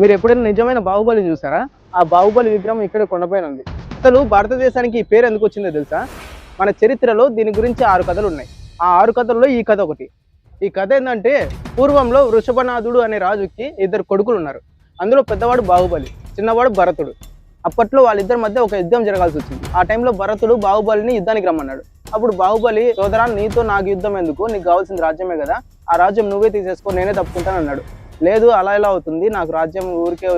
మీరు ఎప్పుడైనా నిజమైన బాహుబలి చూసారా? ఆ బాహుబలి విగ్రహం ఇక్కడ కొండపైన ఉంది అసలు భారతదేశానికి ఈ పేరు ఎందుకు వచ్చిందో తెలుసా? మన చరిత్రలో దీని గురించి ఆరు కథలు ఉన్నాయి. ఆ ఆరు కథల్లో ఈ కథ ఒకటి. ఈ కథ ఏంటంటే పూర్వంలో వృషభనాథుడు అనే రాజుకి ఇద్దరు కొడుకులు ఉన్నారు. అందులో పెద్దవాడు బాహుబలి చిన్నవాడు భరతుడు. అప్పట్లో వాళ్ళిద్దరి మధ్య ఒక యుద్ధం జరగాల్సి వచ్చింది. ఆ టైంలో భరతుడు బాహుబలిని యుద్ధానికి రమ్మన్నాడు. అప్పుడు బాహుబలి సోదరా నీతో నాకు యుద్ధం ఎందుకు? నీకు కావాల్సిన రాజ్యమే కదా. ఆ రాజ్యం నువ్వే తీసేసుకో నేనే తప్పుకుంటాను అన్నాడు లేదు అలా ఎలా అవుతుంది. నాకు రాజ్యం ఊరికే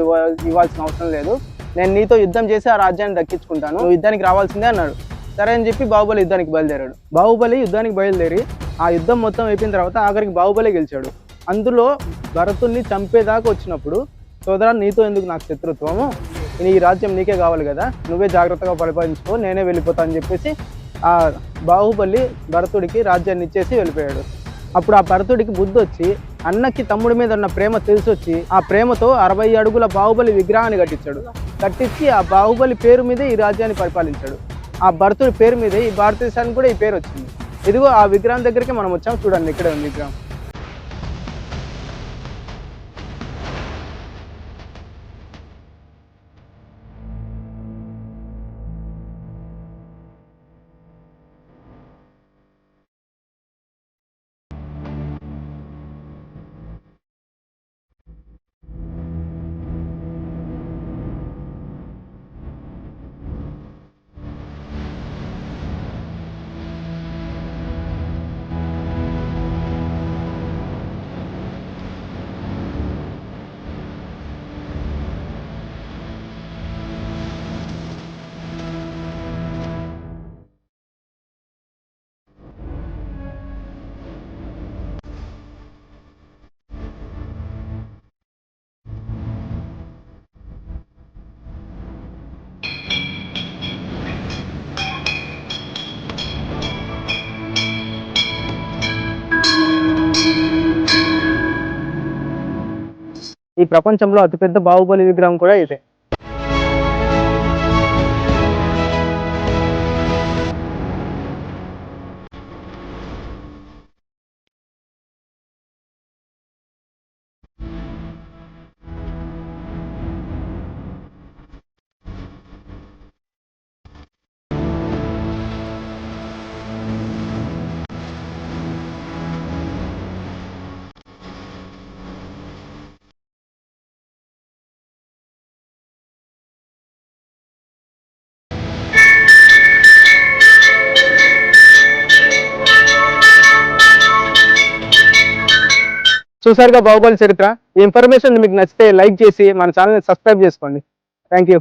ఇవ్వాల్సిన అవసరం లేదు. నేను నీతో యుద్ధం చేసి ఆ రాజ్యాన్ని దక్కించుకుంటాను. నువ్వు యుద్ధానికి రావాల్సిందే అన్నాడు. సరే అని చెప్పి బాహుబలి యుద్ధానికి బయలుదేరాడు. బాహుబలి యుద్ధానికి బయలుదేరి ఆ యుద్ధం మొత్తం అయిపోయిన తర్వాత ఆఖరికి బాహుబలి గెలిచాడు. అందులో భరతుణ్ణి చంపేదాకా వచ్చినప్పుడు సోదరా నీతో ఎందుకు నాకు శత్రుత్వము? ఈ రాజ్యం నీకే కావాలి కదా. నువ్వే జాగ్రత్తగా పరిపాలించుకో నేనే వెళ్ళిపోతా అని చెప్పేసి ఆ బాహుబలి భరతుడికి రాజ్యాన్ని ఇచ్చేసి వెళ్ళిపోయాడు. అప్పుడు ఆ భరతుడికి బుద్ధి వచ్చి అన్నకి తమ్ముడి మీద ఉన్న ప్రేమ తెలిసొచ్చి ఆ ప్రేమతో అరవై అడుగుల బాహుబలి విగ్రహాన్ని కట్టించాడు. కట్టించి ఆ బాహుబలి పేరు మీదే ఈ రాజ్యాన్ని పరిపాలించాడు. ఆ భరతుడి పేరు మీదే ఈ భారతదేశానికి కూడా ఈ పేరు వచ్చింది. ఇదిగో ఆ విగ్రహం దగ్గరికి మనం వచ్చాం. చూడండి ఇక్కడే ఉంది విగ్రహం. ఈ ప్రపంచంలో అతిపెద్ద బాహుబలి విగ్రహం కూడా ఇదే. చూసారుగా బాహుబలి చరిత్ర. ఈ ఇన్ఫర్మేషన్ మీకు నచ్చితే లైక్ చేసి మన ఛానల్ని సబ్స్క్రైబ్ చేసుకోండి. Thank you